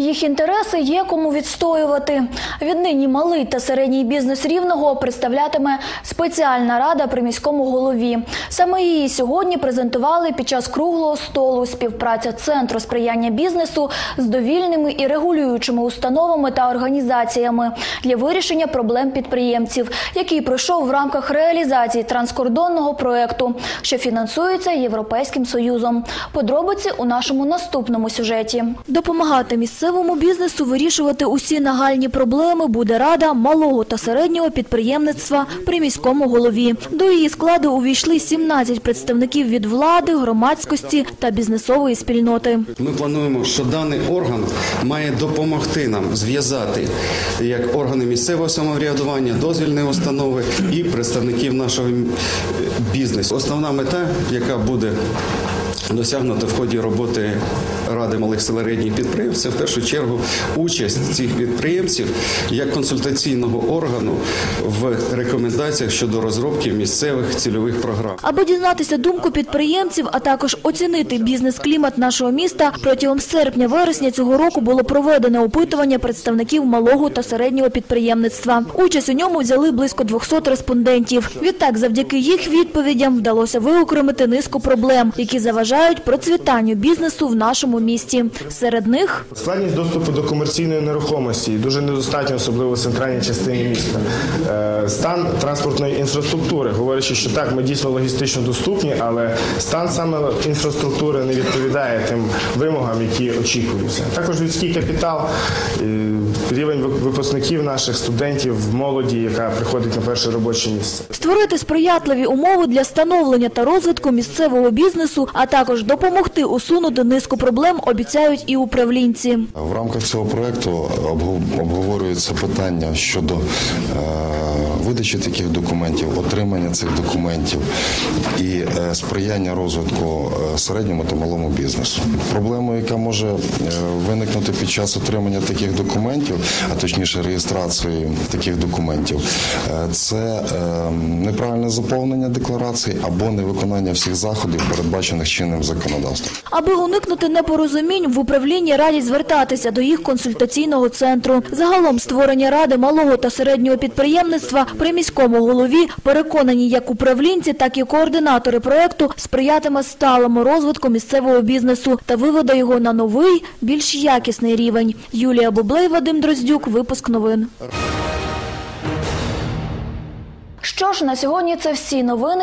Їх інтереси є кому відстоювати. Віднині малий та середній бізнес рівного представлятиме спеціальна рада при міському голові. Саме її сьогодні презентували під час круглого столу співпраця центру сприяння бізнесу з довільними і регулюючими установами та організаціями для вирішення проблем підприємців, який пройшов в рамках реалізації транскордонного проекту, що фінансується Європейським Союзом. Подробиці у нашому наступному сюжеті. Допомагати місцевому бізнесу вирішувати усі нагальні проблеми буде рада малого та середнього підприємництва при міському голові. До її складу увійшли 17 представників від влади, громадськості та бізнесової спільноти. Ми плануємо, що даний орган має допомогти нам зв'язати як органи місцевого самоврядування, дозвільні установи і представників нашого бізнесу. Основна мета, яка буде досягнута в ході роботи Ради малих середніх підприємців, в першу чергу участь цих підприємців як консультаційного органу в рекомендаціях щодо розробки місцевих цільових програм. Аби дізнатися думку підприємців, а також оцінити бізнес-клімат нашого міста, протягом серпня-вересня цього року було проведено опитування представників малого та середнього підприємництва. Участь у ньому взяли близько 200 респондентів. Відтак, завдяки їх відповідям вдалося виокремити низку проблем, які заважають процвітанню бізнесу в нашому місті. Серед них Складність доступу до комерційної нерухомості дуже недостатньо, особливо в центральній частині міста. Е, Стан транспортної інфраструктури, говорячи, що так, ми дійсно логістично доступні, але стан саме інфраструктури не відповідає тим вимогам, які очікуються. Також людський капітал, е, рівень випускників наших студентів, молоді, яка приходить на перше робоче місце. створити сприятливі умови для становлення та розвитку місцевого бізнесу, а також допомогти усунути низку проблем, обіцяють і управлінці. В рамках цього проекту обгов- обговорюється питання щодо е, видачі таких документів, отримання цих документів і е, сприяння розвитку е, середньому та малому бізнесу. Проблемою, яка може е, виникнути під час отримання таких документів, а точніше реєстрації таких документів, це е, неправильне заповнення декларацій або невиконання всіх заходів, передбачених чинним законодавством. Аби уникнути непорозумінь, в управлінні радять звертатися до їх консультаційного центру. Загалом створення ради малого та середнього підприємництва при міському голові переконані як управлінці, так і координатори проекту сприятиме сталому розвитку місцевого бізнесу та виведе його на новий, більш якісний рівень. Юлія Бублей, Вадим Дроздюк, випуск новин. Що ж, на сьогодні це всі новини.